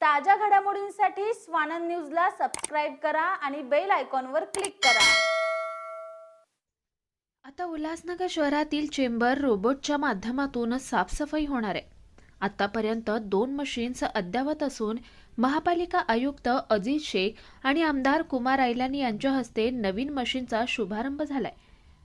ताज्या घडामोडींसाठी स्वानंद न्यूजला सबस्क्राईब करा आणि बेल आयकॉनवर क्लिक करा. आता उल्हासनगर शहरातील चेंबर रोबोटच्या माध्यमातून साफसफाई होणार आहे. आतापर्यंत दोन मशीन्स अद्ययावत असून महापालिका आयुक्त अजित शेख आणि आमदार कुमार आयलानी यांच्या हस्ते नवीन मशीनचा शुभारंभ झालाय.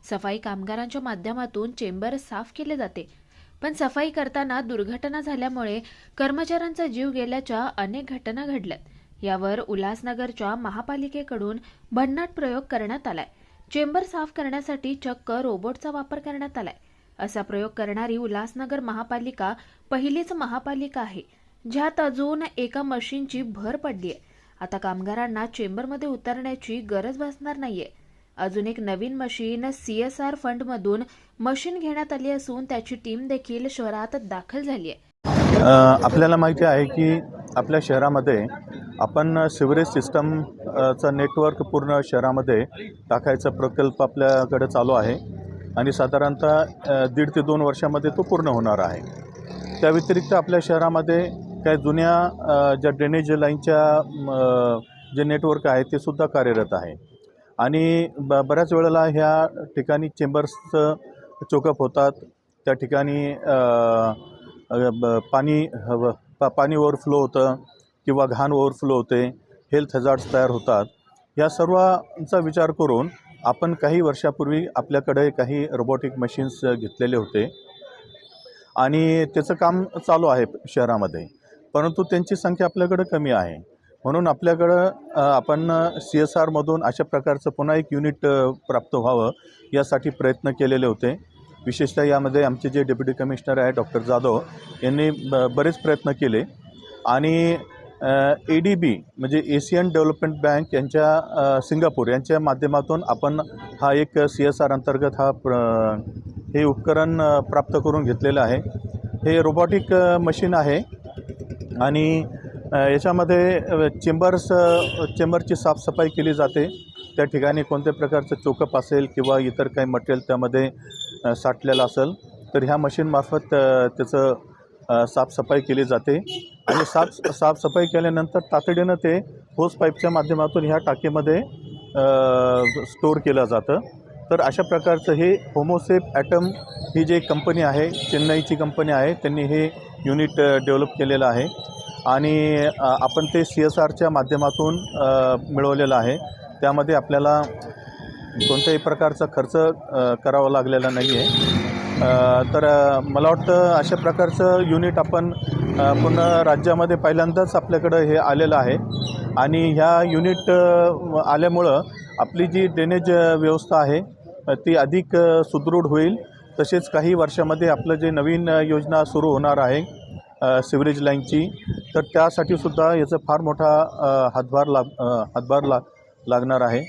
सफाई कामगारांच्या माध्यमातून चेंबर साफ केले जाते. पण सफाई करताना दुर्घटना झाल्यामुळे कर्मचाऱ्यांचा जीव गेल्याच्या अनेक घटना घडल्यात. यावर उल्हासनगरच्या महापालिकेकडून भन्नाट प्रयोग करण्यात आलाय. चेंबर साफ करण्यासाठी चक्क रोबोटचा वापर करण्यात आलाय. असा प्रयोग करणारी उल्हासनगर महापालिका पहिलीच महापालिका आहे ज्यात अजून एका मशीनची भर पडली आहे आता कामगारांना चेंबरमध्ये उतरण्याची गरज भासणार नाहीये. अजून एक नवीन मशीन सी एस आर फंडमधून मशीन घेण्यात आली असून त्याची टीम देखील शहरात दाखल झाली आहे. आपल्याला माहिती आहे की आपल्या शहरामध्ये आपण सिवरेज सिस्टमचं नेटवर्क पूर्ण शहरामध्ये टाकायचा प्रकल्प आपल्याकडे चालू आहे. आणि साधारणतः दीड ते दोन वर्षामध्ये तो पूर्ण होणार आहे. त्या व्यतिरिक्त आपल्या शहरामध्ये काही जुन्या ज्या ड्रेनेज लाईनच्या म, जे नेटवर्क आहे ते सुद्धा कार्यरत आहे. आणि ब बऱ्याच वेळेला ह्या ठिकाणी चेंबर्सचं चोकअप होतात. त्या ठिकाणी ब- पाणी हवं पा पाणी ओव्हरफ्लो होतं किंवा घाण ओव्हरफ्लो होते हेल्थ हजार्ड्स तयार होतात. या सर्वांचा विचार करून आपण काही वर्षापूर्वी आपल्याकडे काही रोबोटिक मशीन्स घेतलेले होते. आणि त्याचं काम चालू आहे शहरामध्ये परंतु त्यांची संख्या आपल्याकडं कमी आहे. म्हणून आपल्याकडं आपण सी एस आरमधून अशा प्रकारचं पुन्हा एक युनिट प्राप्त व्हावं यासाठी प्रयत्न केलेले होते. विशेषतः यामध्ये आमचे जे डेप्युटी कमिशनर आहे डॉक्टर जाधव यांनी ब बरेच प्रयत्न केले. आणि ए डी बी म्हणजे एशियन डेव्हलपमेंट बँक यांच्या सिंगापूर यांच्या माध्यमातून आपण हा एक सी एस आर अंतर्गत हा प्र हे उपकरण प्राप्त करून घेतलेलं आहे. हे रोबॉटिक मशीन आहे. आणि याच्यामध्ये चेंबर्स चेंबरची साफसफाई केली जाते. त्या ठिकाणी कोणत्या प्रकारचं चोकअप असेल किंवा इतर काही मटेरियल त्यामध्ये साठलेलं असेल तर ह्या मशीनमार्फत त्याचं साफसफाई केली जाते. आणि साफ साफसफाई केल्यानंतर तातडीनं ते होस पाईपच्या माध्यमातून ह्या टाकीमध्ये स्टोअर केलं जातं. तर अशा प्रकारचं हे होमोसेप ॲटम ही जी कंपनी आहे चेन्नईची कंपनी आहे त्यांनी हे युनिट डेव्हलप केलेलं आहे. आणि आपण ते सी एस आरच्या माध्यमातून मिळवलेलं आहे. त्यामध्ये आपल्याला कोणत्याही प्रकारचा खर्च करावा लागलेला नाही आहे तर मला वाटतं अशा प्रकारचं युनिट आपण पूर्ण राज्यामध्ये पहिल्यांदाच आपल्याकडं हे आलेलं आहे. आणि ह्या युनिट आल्यामुळं आपली जी ड्रेनेज व्यवस्था आहे ती अधिक सुदृढ होईल. तसेच काही वर्षामध्ये आपलं जे नवीन योजना सुरू होणार आहे सिवरेज लाईनची तर त्यासाठी सुद्धा याचा फार मोठा हातभार लाग हातभार लाग लागणार आहे.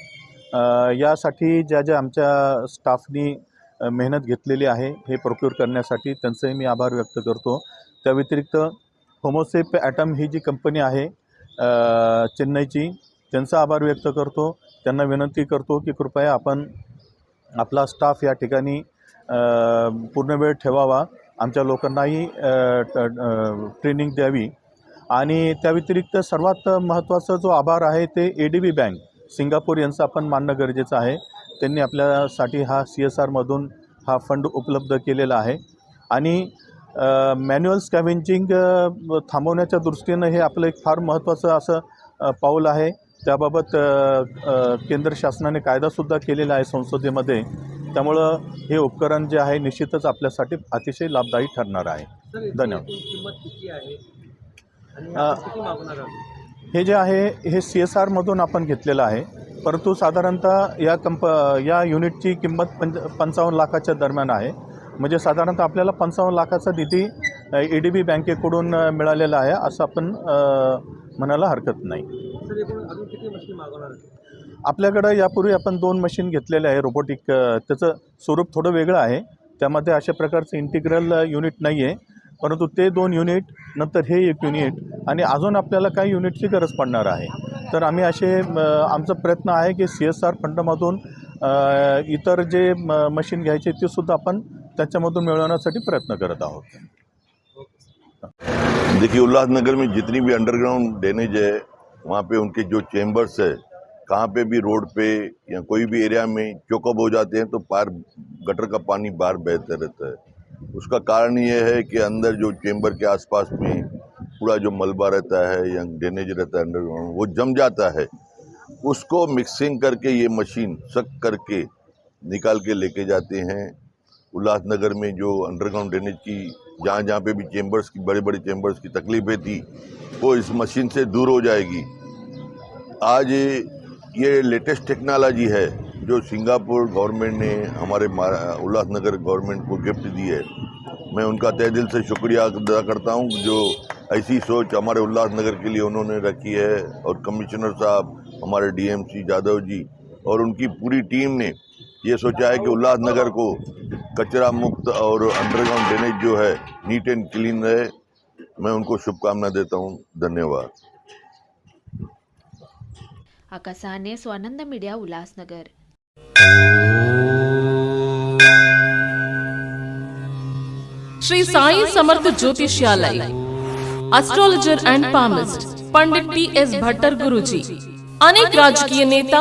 यासाठी ज्या ज्या आमच्या स्टाफनी मेहनत घेतलेली आहे हे प्रोक्युअर करण्यासाठी त्यांचंही मी आभार व्यक्त करतो. त्या व्यतिरिक्त होमोसेप ॲटम ही जी कंपनी आहे चेन्नईची त्यांचा आभार व्यक्त करतो. त्यांना विनंती करतो की कृपया आपण आपला स्टाफ या ठिकाणी पूर्ण वेळ ठेवावा. आमच्या लोकांनाही ट्रेनिंग द्यावी. आणि त्या व्यतिरिक्त सर्वात महत्त्वाचा जो आभार आहे ते A D B bank Singapore यांचं आपण मानणं गरजेचं आहे. त्यांनी आपल्यासाठी हा सी एस आरमधून हा फंड उपलब्ध केलेला आहे. आणि मॅन्युअल स्कॅव्हेंजिंग थांबवण्याच्या दृष्टीनं हे आपलं एक फार महत्त्वाचं असं पाऊल आहे. त्याबाबत केंद्र शासनाने कायदासुद्धा केलेला आहे संसदेमध्ये. त्यामुळं हे उपकरण जे आहे निश्चितच आपल्यासाठी अतिशय लाभदायी ठरणार आहे. धन्यवाद. हे जे आहे हे सी एस आरमधून आपण घेतलेलं आहे. परंतु साधारणतः या कंप या युनिटची किंमत पंच पंचावन्न लाखाच्या दरम्यान आहे. म्हणजे साधारणतः आपल्याला पंचावन्न लाखाचा निधी ए डी बी बँकेकडून मिळालेला आहे असं आपण म्हणायला हरकत नाही. आपल्याकडं यापूर्वी आपण दोन मशीन घेतलेले आहे रोबोटिक त्याचं स्वरूप थोडं वेगळं आहे. त्यामध्ये अशा प्रकारचं इंटिग्रल युनिट नाही आहे परंतु ते दोन युनिट नंतर हे एक युनिट आणि अजून आपल्याला काही युनिटची गरज पडणार आहे. तर आम्ही असे आमचा प्रयत्न आहे की सी एस आर फंडमधून इतर जे म मशीन घ्यायचे ते सुद्धा आपण त्याच्यामधून मिळवण्यासाठी प्रयत्न करत आहोत. देखिए, उल्लासनगर में जितनी भी अंडरग्राउंड ड्रेनेज है, वहाँ पे उनके जो चेम्बर्स है, कहाँ पे भी रोड पे या कोई भी एरिया में चौकअप हो जाते हैं तो पार गटर का पानी बाहर बहते रहता है। उसका कारण ये है कि अंदर जो चेम्बर के आसपास में पूरा जो मलबा रहता है या ड्रेनेज रहता है अंडरग्राउंड वो जम जाता है। उसको मिक्सिंग करके ये मशीन सक करके निकाल के लेके जाते हैं। उल्लासनगर में जो अंडरग्राउंड ड्रेनेज की, जहाँ जहाँ पे भी चेम्बर्स की बड़े बड़े चेम्बर्स की तकलीफें थी, वो इस मशीन से दूर हो जाएगी। आज ये लेटेस्ट टेक्नोलॉजी है, जो सिंगापुर गवर्नमेंट ने हमारे उल्लासनगर गवर्नमेंट को गिफ्ट दी है। मैं उनका तय दिल से शुक्रिया अदा करता हूँ, जो ऐसी सोच हमारे उल्लासनगर के लिए उन्होंने रखी है, और कमिश्नर साहब, हमारे डीएमसी जादव जी, और उनकी पूरी टीम ने ये सोचा है कि उल्लासनगर को कचरा मुक्त और अंडरग्राउंड ड्रेनेज जो है नीट एंड क्लीन रहे मैं उनको शुभकामना देता हूँ। धन्यवाद। Akash Sahane Swanand media Ulhasnagar. Shri Sai Samarth Jyotishalay astrologer and palmist Pandit T S Bhattar Guruji अनेक राजकीय नेता